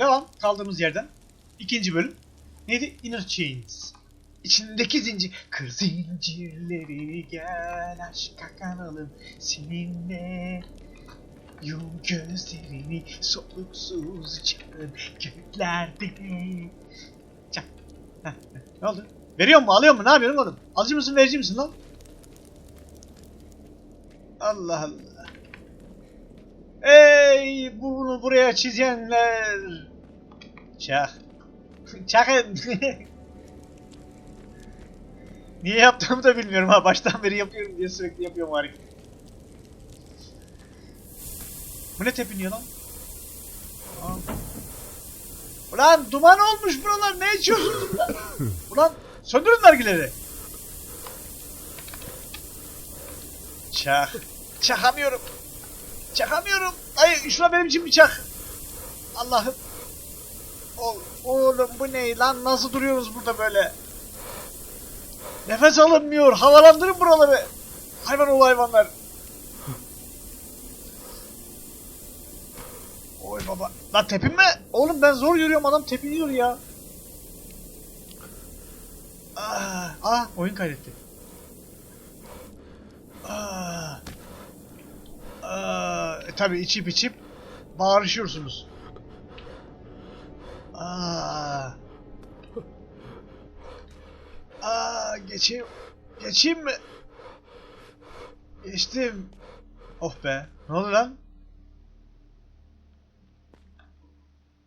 Devam kaldığımız yerden. İkinci bölüm. Neydi? Inner Chains. İçindeki zincir. Kır zincirleri gel aşka kanalım seninle. Yum gözlerini soluksuz çağın göklerde. Çak. Ne oldu? Veriyor mu? Alıyor mu? Ne yapıyorum oğlum? Alıcı mısın? Verici misin lan? Allah Allah. Ey bunu buraya çizenler. Çak. Çakın. Niye yaptığımı da bilmiyorum ha. Baştan beri yapıyorum diye sürekli yapıyorum hareket. Bu ne tepiniyor lan? Aa. Ulan duman olmuş buralar. Ne içiyorsunuz lan? Ulan söndürün nargileri. Çak. Çakamıyorum. Çakamıyorum. Ay şuna benim için bir çak. Allah'ım. Oğlum bu ne lan? Nasıl duruyoruz burada böyle? Nefes alınmıyor. Havalandırın buraları. Hayvan ol hayvanlar. Oy baba. Lan tepinme. Oğlum ben zor yürüyorum adam tepiniyor ya. Aa, aa oyun kaydetti. Aa. Aa, e, tabii içip içip bağırışıyorsunuz. Aa. Aa, geçeyim. Geçeyim mi? Geçtim. Oh be. Ne oldu lan?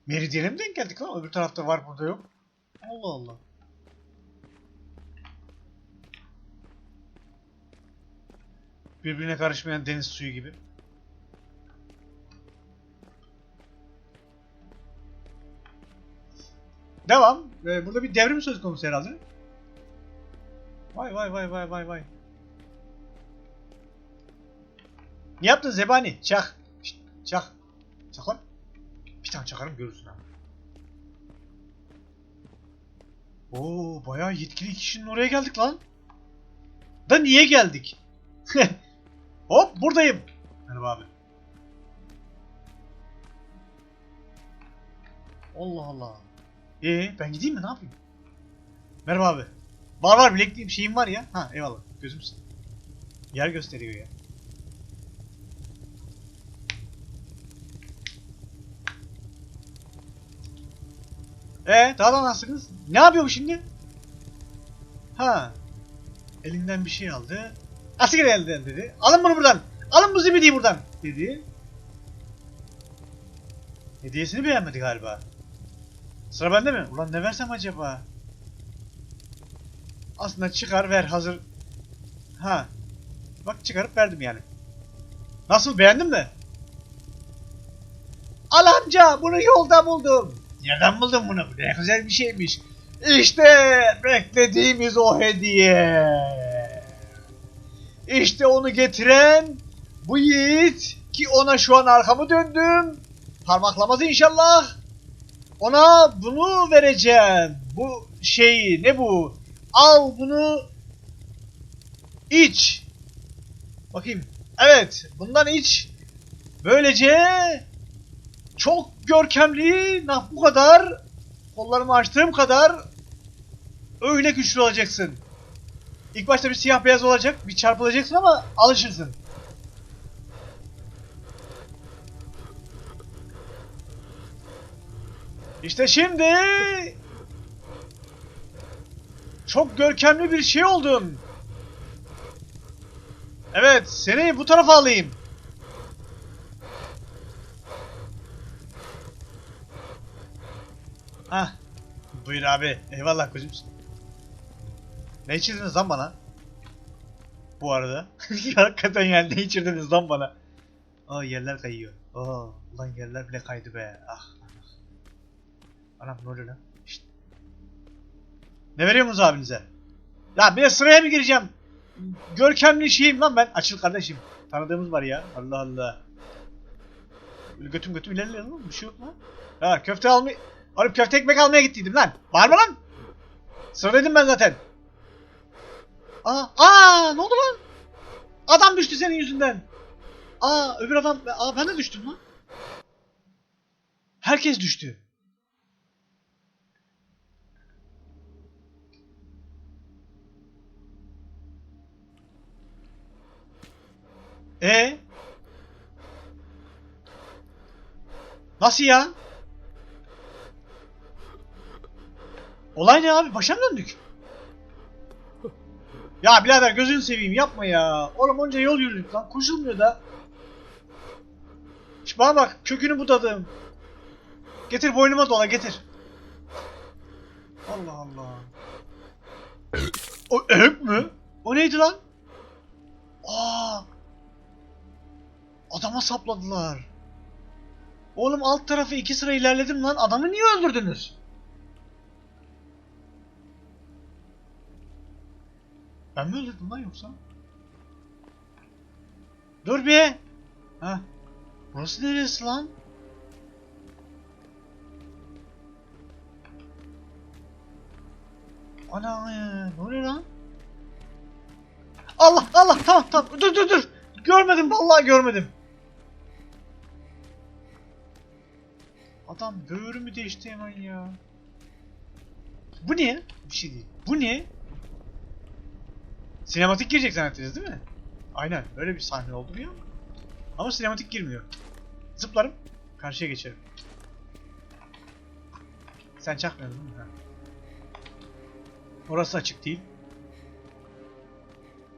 Meridyen'e mi denk geldik lan? Öbür tarafta var burada yok. Allah Allah. Birbirine karışmayan deniz suyu gibi. Devam. Ee, burada bir devrim söz konusu herhalde. Vay vay vay vay vay vay. Ne yaptın Zebani? Çak. Şşt, çak. Çak lan. Bir tane çakarım görürsün abi. Oo bayağı yetkili kişinin oraya geldik lan. Da niye geldik? Hop buradayım. Merhaba abi. Allah Allah. Ee ben gideyim mi ne yapayım? Merhaba abi. Var var bilekliğim şeyim var ya. Ha eyvallah gözümsün. Yer gösteriyor ya. Ee daha da nasılsınız? Ne yapıyor bu şimdi? Ha. Elinden bir şey aldı. Asker elden dedi. Alın bunu buradan. Alın bu zibidiyi buradan dedi. Hediyesini beğenmedi galiba. Sıra bende mi? Ulan ne versem acaba? Aslında çıkar ver hazır. Ha. Bak çıkarıp verdim yani. Nasıl beğendin mi? Al amca bunu yolda buldum. Nereden buldun bunu? Bu ne güzel bir şeymiş. İşte beklediğimiz o hediye. İşte onu getiren bu yiğit ki ona şu an arkamı döndüm. Parmaklamaz inşallah. Ona bunu vereceğim. Bu şeyi ne bu? Al bunu iç. Bakayım. Evet, bundan iç. Böylece çok görkemli, bu kadar kollarımı açtığım kadar öyle güçlü olacaksın. İlk başta bir siyah beyaz olacak, bir çarpılacaksın ama alışırsın. İşte şimdi çok görkemli bir şey oldun. Evet, seni bu tarafa alayım. Hah. Buyur abi. Eyvallah kuzumsun. Ne içirdiniz lan bana? Bu arada. Hakikaten yani ne içirdiniz lan bana? Aa yerler kayıyor. Aa ulan yerler bile kaydı be. Ah. Anam ne oluyor lan? Şşt. Ne veriyorsunuz abinize? Ya bir sıraya mı gireceğim? Görkemli şeyim lan ben. Açıl kardeşim. Tanıdığımız var ya. Allah Allah. Böyle götüm götüm ilerleyelim lan. Bir şey yok lan. Ha köfte almaya... Oğlum köfte ekmek almaya gittiydim lan. Bağırma lan. Sıradaydım ben zaten. Aa, aa ne oldu lan? Adam düştü senin yüzünden. Aa öbür adam... Aa ben de düştüm lan. Herkes düştü. E Nasıl ya? Olay ne abi? Başa mı döndük? Ya birader gözünü seveyim yapma ya. Oğlum onca yol yürüdük lan. Koşulmuyor da. Şu bana bak kökünü budadım. Getir boynuma dola getir. Allah Allah. O öp mü? O neydi lan? Aa! Adama sapladılar. Oğlum alt tarafı iki sıra ilerledim lan. Adamı niye öldürdünüz? Ben mi öldürdüm lan yoksa? Dur bir. Ha. Burası neresi lan? Ana ne oluyor lan? Allah Allah tamam tamam dur dur dur. Görmedim vallahi görmedim. Adam böğrümü değişti hemen ya. Bu ne? Bir şey değil. Bu ne? Sinematik girecek zannettiniz değil mi? Aynen öyle bir sahne oldu ya. Ama sinematik girmiyor. Zıplarım. Karşıya geçerim. Sen çakmıyordun değil mi? Ha. Orası açık değil.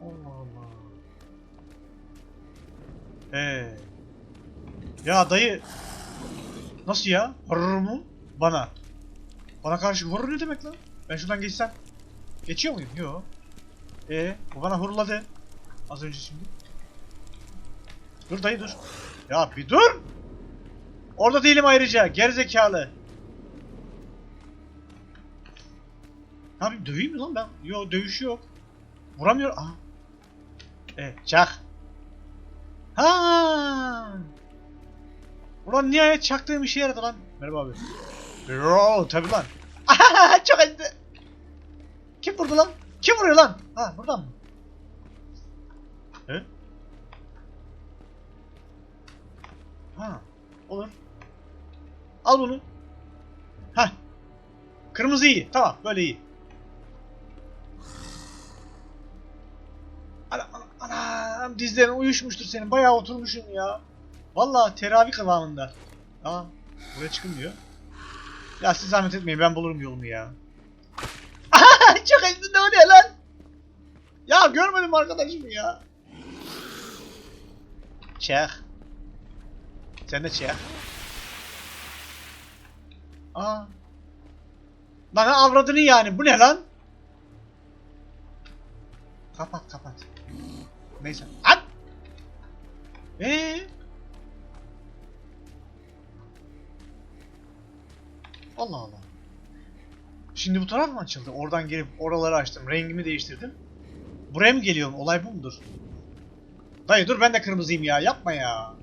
Allah Allah. Ee. Ya dayı. Nasıl ya? Horror mu? Bana. Bana karşı horror ne demek lan? Ben şuradan geçsem. Geçiyor muyum? Yok. Ee, bu bana hurladı. Az önce şimdi. Dur dayı dur. Ya bir dur. Orada değilim ayrıca. Gerizekalı. Ne yapayım döveyim mi lan ben? Yo dövüş yok. Vuramıyor. Aha. Evet çak. Ha. Ulan nihayet çaktığım işe yaradı lan. Merhaba abi. Yo tabi lan. Çok acıdı. Kim vurdu lan? Kim vuruyor lan? Ha buradan mı? He? Ha olur. Al bunu. Ha. Kırmızı iyi. Tamam böyle iyi. Ana, ana, anam dizlerin uyuşmuştur senin. Bayağı oturmuşsun ya. Vallahi teravih kıvamında. Aa, buraya çıkılmıyor. Ya siz zahmet etmeyin ben bulurum yolumu ya. Çok ne lan? Ya görmedim arkadaşım ya. Çek. Sen de çek. Aa. Lan avradını yani bu ne lan? Kapat kapat. Neyse. At. Ee? Allah Allah. Şimdi bu taraf mı açıldı? Oradan gelip oraları açtım. Rengimi değiştirdim. Buraya mı geliyorum? Olay bu mudur? Dayı dur ben de kırmızıyım ya. Yapma ya.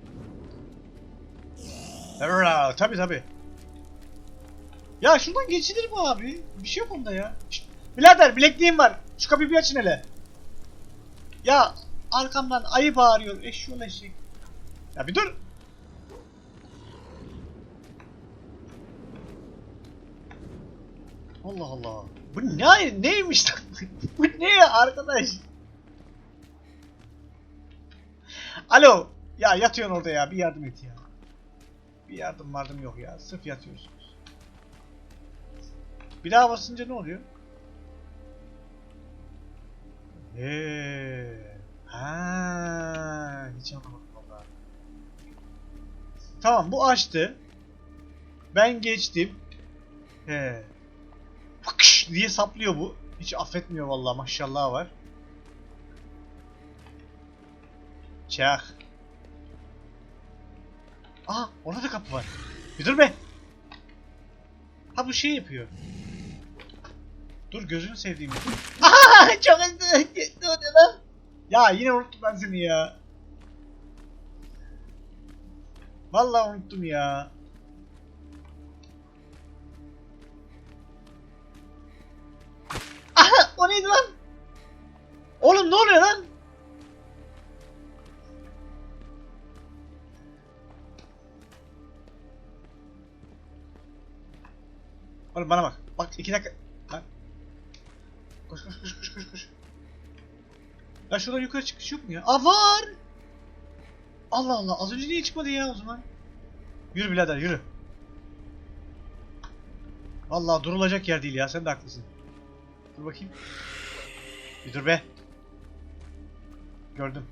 Tabi tabi. Ya şuradan geçilir mi abi? Bir şey yok onda ya. Şşt, birader bilekliğim var. Şu kapıyı bir açın hele. Ya arkamdan ayı bağırıyor. Eşşoğlu eşek. Ya bir dur. Allah Allah. Bu ne neymiş? Bu ne ya arkadaş? Alo. Ya yatıyorsun orada ya. Bir yardım et ya. Bir yardım vardım yok ya. Sırf yatıyorsunuz. Bir daha basınca ne oluyor? Eee. Ha, hiç anlamadım. Tamam bu açtı. Ben geçtim. He. Fıkış diye saplıyor bu. Hiç affetmiyor vallahi maşallah var. Çak. Aha orada da kapı var. Bir dur be. Ha bu şey yapıyor. Dur gözünü sevdiğim. Aha çok hızlı. Ne? Ya yine unuttum ben seni ya. Vallahi unuttum ya. Oğlum ne oluyor lan? Oğlum bana bak. Bak iki dakika. Lan. Koş koş koş koş koş koş. Ya şuradan yukarı çıkış yok mu ya? Aa var. Allah Allah az önce niye çıkmadı ya o zaman? Yürü birader yürü. Vallahi durulacak yer değil ya sen de haklısın. Dur bakayım. Bir dur be. Gördüm.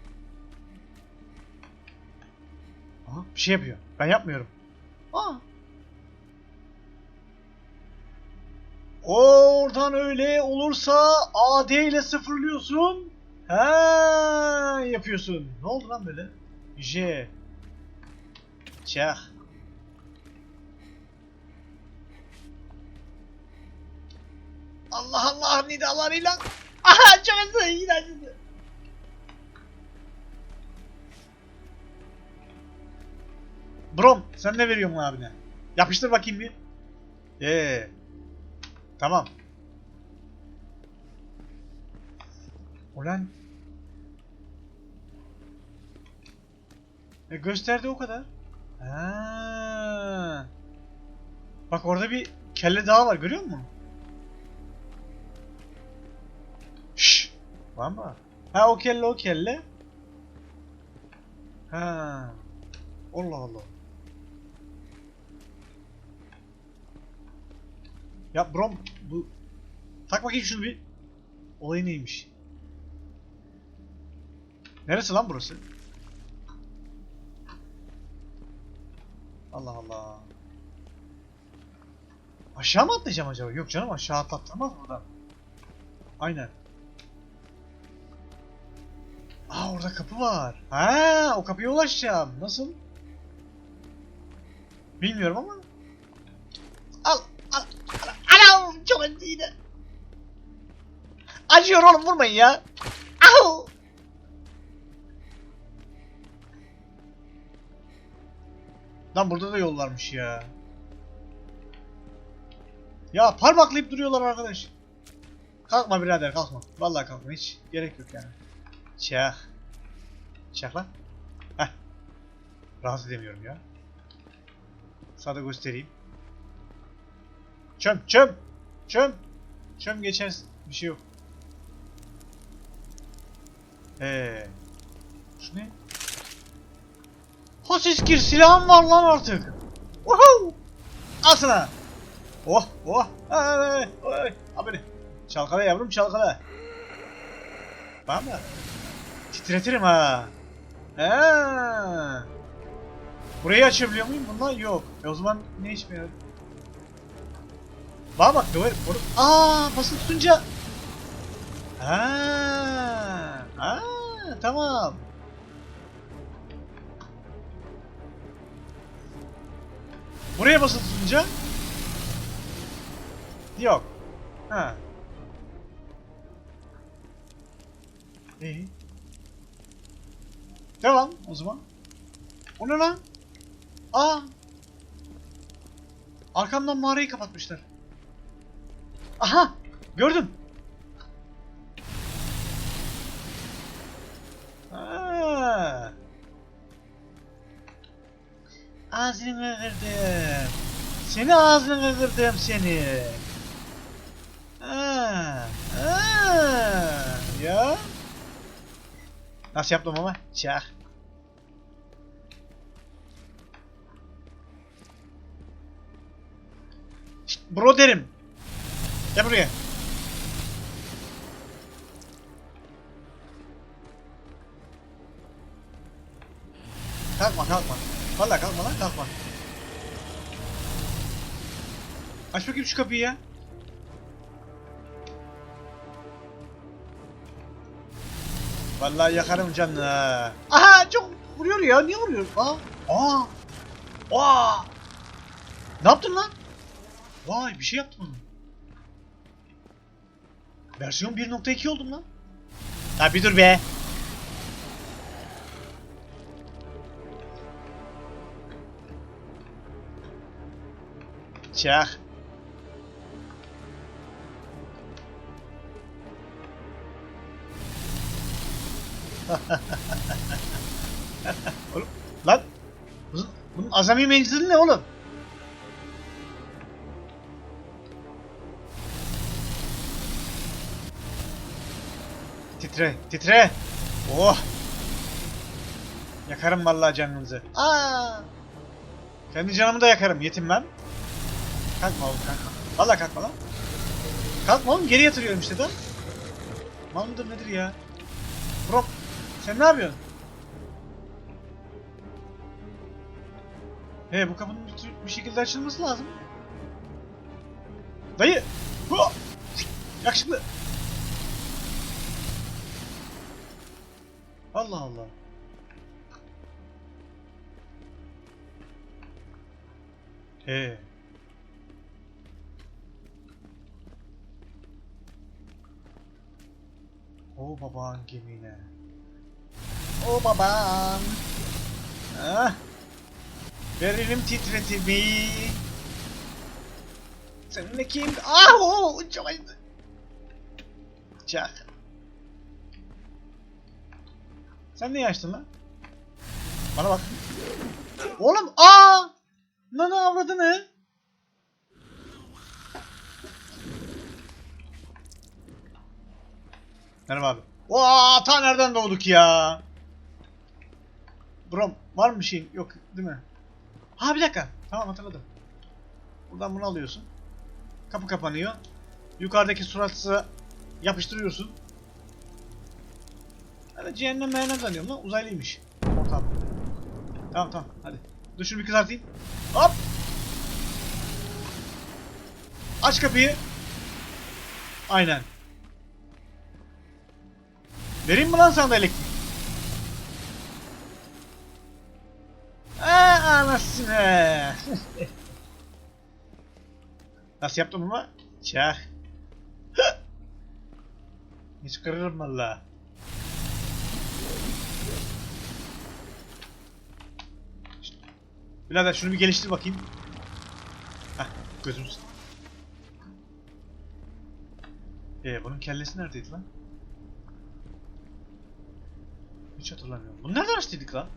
Aha bir şey yapıyor. Ben yapmıyorum. Aa. Oradan öyle olursa AD ile sıfırlıyorsun. Ha yapıyorsun. Ne oldu lan böyle? J. Çah. Allah Allah nidalarıyla. Aha çok hızlı yine acıdı. Brom sen ne veriyorsun abine? Yapıştır bakayım bir. Ee. Tamam. Ulan. E gösterdi o kadar. Ha. Bak orada bir kelle daha var görüyor musun? Şşş. Var mı? Ha o kelle o kelle. Ha. Allah Allah. Ya brom bu tak bakayım şunu bir. Olay neymiş? Neresi lan burası? Allah Allah. Aşağı mı atlayacağım acaba? Yok canım aşağı atlatmaz buradan. Aynen. Aa orada kapı var. Ha, o kapıya ulaşacağım. Nasıl? Bilmiyorum ama. Al, al, al. Anam çok acıydı. Acıyor oğlum vurmayın ya. Au. Lan burada da yol varmış ya. Ya parmaklayıp duruyorlar arkadaş. Kalkma birader kalkma. Vallahi kalkma hiç gerek yok yani. Çak. Çak lan. Heh. Rahatsız edemiyorum ya. Sana da göstereyim. Çöm çöm. Çöm. Çöm geçersin. Bir şey yok. Eee. Şu ne? Hosiskir silahım var lan artık. Woohoo! Al sana. Oh oh. Ay, ay, ay. Çalkala yavrum çalkala. Var mı? Titretirim ha. Ha. Burayı açabiliyor muyum? Bunlar yok. E o zaman ne içmiyor? Bana bak duvar. Aa basılı tutunca. Ha. Ha tamam. Buraya basılı tutunca. Yok. Ha. İyi. Devam o zaman. O ne lan? Aa. Arkamdan mağarayı kapatmışlar. Aha! Gördüm. Ağzını kırdım. Seni ağzını kırdım seni. Aa. Aa. Ya. Nasıl yaptım ama? Çak. Bro derim. Gel buraya. Kalkma kalkma. Vallahi kalkma lan kalkma. Aç bakayım şu kapıyı ya. Vallahi yakarım canını ha. Aha çok vuruyor ya. Niye vuruyor? Aa. Aa. Aa. Ne yaptın lan? Vay bir şey yaptım. Versiyon 1.2 oldum lan. Ya bir dur be. Çak. oğlum lan bunun, azami menzili ne oğlum? Titre, titre. Oh. Yakarım vallahi canınızı. Aa! Kendi canımı da yakarım yetim ben. Kalkma oğlum kalkma. Vallahi kalkma lan. Kalkma oğlum geri yatırıyorum işte da. Mal mıdır nedir ya? Bro sen ne yapıyorsun? He bu kapının bir, bir şekilde açılması lazım. Dayı! Hu! Yakışıklı! Allah Allah. He. O baban gemine. O baban. Ah. Verelim titretimi. Seninle kim? Ah o çok acıdı. Çak. Sen niye açtın lan? Bana bak. Oğlum aa! Nana avradını. Merhaba abi. Oha ta nereden doğduk ya? Brom var mı bir şey? Yok değil mi? Ha bir dakika. Tamam hatırladım. Buradan bunu alıyorsun. Kapı kapanıyor. Yukarıdaki suratsı yapıştırıyorsun. Hadi cehennem meğene zannediyorum lan. Uzaylıymış. Ortam. Tamam tamam hadi. Dur bir kızartayım. Hop. Aç kapıyı. Aynen. Vereyim mi lan sana da elektrik? Aa, anasını. Nasıl yaptım ama? Çak. Hiç kırarım valla. Birader şunu bir geliştir bakayım. Hah gözüm. Ee bunun kellesi neredeydi lan? Hiç hatırlamıyorum. Bunu nereden açtıydık lan?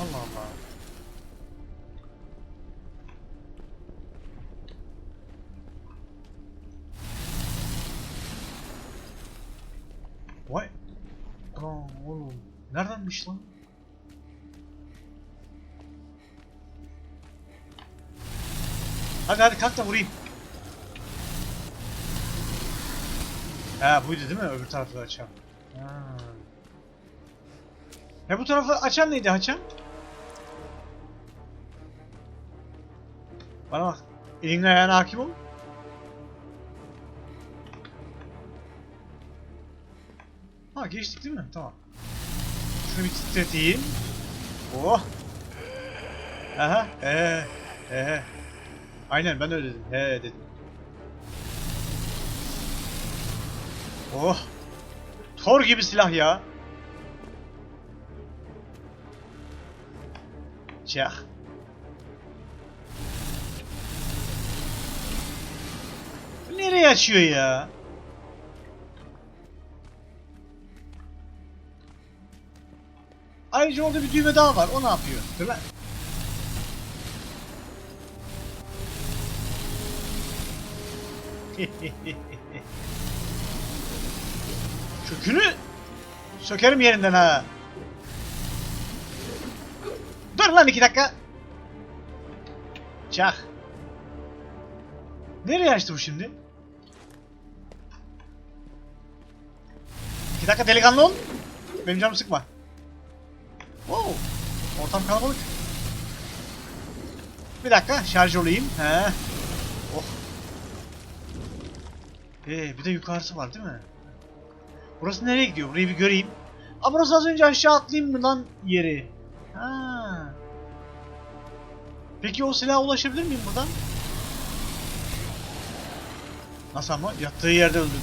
Allah Allah. Vay. Aa oğlum. Neredenmiş lan? Hadi hadi kalk da vurayım. Ha buydu değil mi? Öbür tarafı da açan. Ha. Ya bu tarafı açan neydi açan? Bana bak. Elinle ayağına hakim ol. Ha geçtik değil mi? Tamam. Şunu bir titreteyim. Oh. Aha. Ee. Ee. Aynen ben öyle dedim. He dedim. Oh. Thor gibi silah ya. Bu Nereye açıyor ya? Ayrıca orada bir düğme daha var. O ne yapıyor? Dur lan. Kökünü sökerim yerinden ha. Dur lan iki dakika. Çak. Nereye açtı bu şimdi? İki dakika delikanlı ol. Benim canımı sıkma. Wow. Ortam kalabalık. Bir dakika şarj olayım. He. Oh. Ee, bir de yukarısı var değil mi? Burası nereye gidiyor? Burayı bir göreyim. Aa burası az önce aşağı atlayayım mı lan yeri? Ha. Peki o silaha ulaşabilir miyim buradan? Nasıl ama? Yattığı yerde öldürdüm.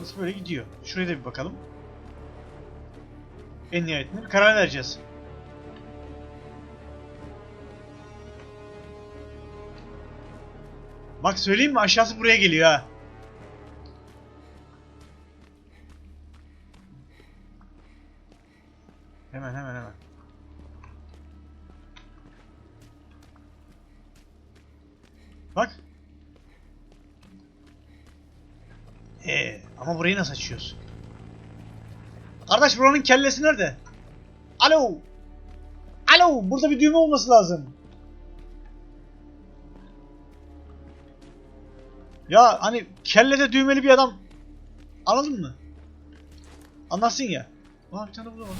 Nasıl böyle gidiyor? Şuraya da bir bakalım. En nihayetinde bir karar vereceğiz. Bak söyleyeyim mi aşağısı buraya geliyor ha. Ama burayı nasıl açıyoruz? Kardeş buranın kellesi nerede? Alo. Alo, burada bir düğme olması lazım. Ya hani kellede düğmeli bir adam anladın mı? Anlarsın ya. Aa bir tane burada var.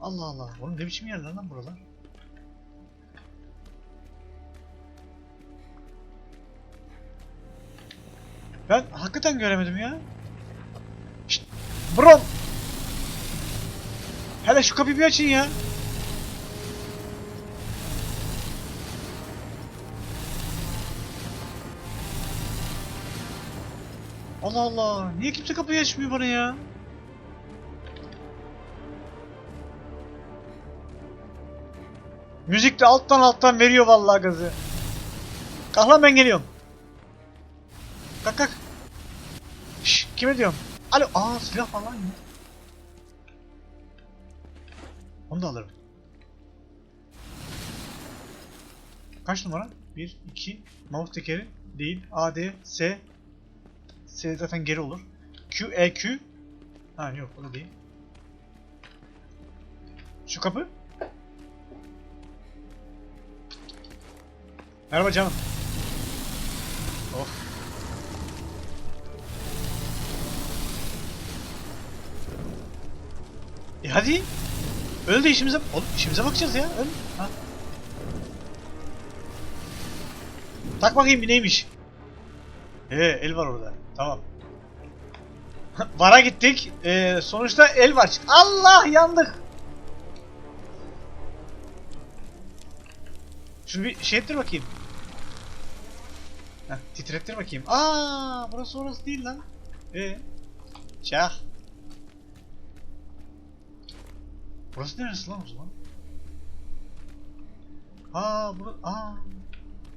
Allah Allah. Oğlum ne biçim yerler lan buralar? Ben hakikaten göremedim ya. Şşt, bro. Hele şu kapıyı bir açın ya. Allah Allah. Niye kimse kapıyı açmıyor bana ya? Müzik de alttan alttan veriyor vallahi gazı. Kalk lan ben geliyorum. Kalk kalk. Şşş kime diyorum? Alo. Aa silah falan ya. Onu da alırım. Kaç numara? 1, 2, mouse tekeri değil. A, D, S. S zaten geri olur. Q, E, Q. Ha yok o da değil. Şu kapı. Merhaba canım. Of. E hadi. Öl de işimize... Oğlum işimize bakacağız ya. Öl. Ha. Tak bakayım bir neymiş. Ee el var orada. Tamam. Vara gittik. Ee, sonuçta el var. Allah yandık. Şunu bir şey ettir bakayım. Heh, titrettir bakayım. Aa, burası orası değil lan. Ee, çah. Burası neresi lan o zaman? Aa, bura, aa.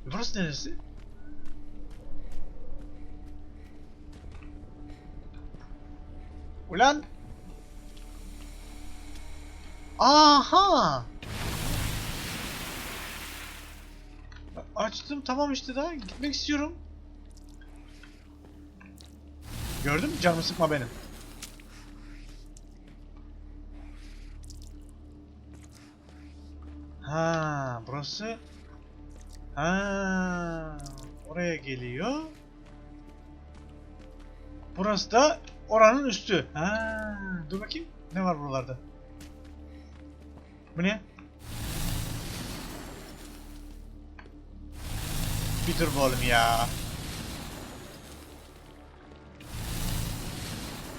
E, Burası neresi? Ulan. Aha. Açtım tamam işte daha gitmek istiyorum. Gördün mü canımı sıkma benim. Ha burası. Ha oraya geliyor. Burası da oranın üstü. Ha dur bakayım ne var buralarda. Bu ne? Bir dur oğlum ya.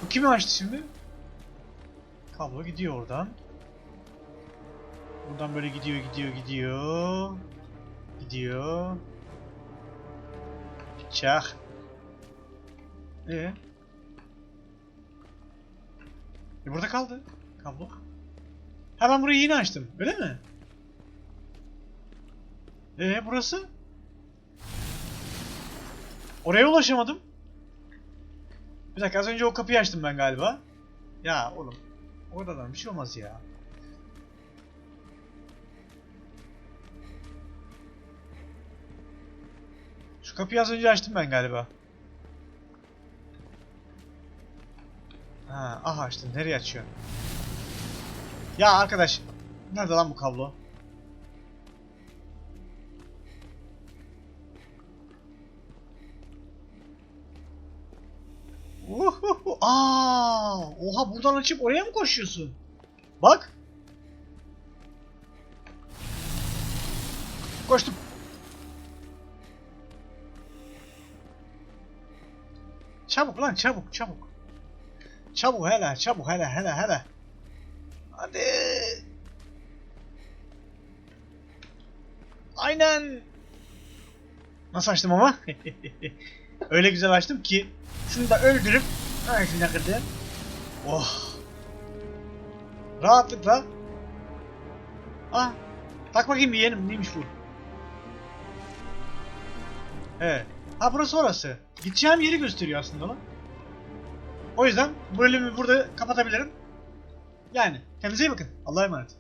Bu kimi açtı şimdi? Kablo gidiyor oradan. Buradan böyle gidiyor, gidiyor, gidiyor. Gidiyor. Çak. Ee? E burada kaldı. Kablo. Ha ben burayı yine açtım. Öyle mi? Ee burası? Oraya ulaşamadım. Bir dakika az önce o kapıyı açtım ben galiba. Ya oğlum. Oradan bir şey olmaz ya. Kapıyı az önce açtım ben galiba. Ha, aha açtım. Nereye açıyor? Ya arkadaş. Nerede lan bu kablo? Uhuhu. Aa, oha buradan açıp oraya mı koşuyorsun? Bak. Koştum. Çabuk lan çabuk çabuk. Çabuk hele çabuk hele hele hele. Hadi. Aynen. Nasıl açtım ama? Öyle güzel açtım ki şunu da öldürüp ağzına kırdı. Oh. Rahatlıkla. Ah. Tak bakayım yeğenim neymiş bu? Evet. Ha burası orası. Gideceğim yeri gösteriyor aslında lan. O yüzden bu bölümü burada kapatabilirim. Yani kendinize iyi bakın. Allah'a emanet.